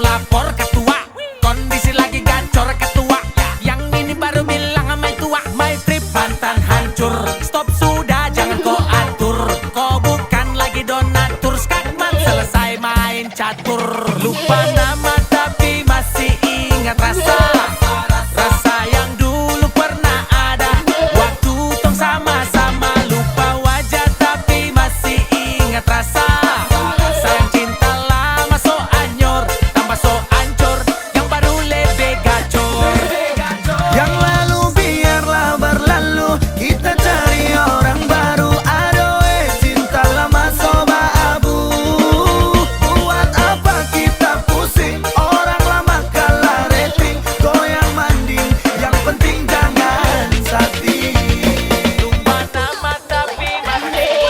Lapor lapor ketua Kondisi lagi gacor ketua Yang ini baru bilang sama tua My trip Bantan hancur. Stop sudah jangan kau atur. Kau bukan lagi donatur. Skatman. selesai main catur. Lupa nama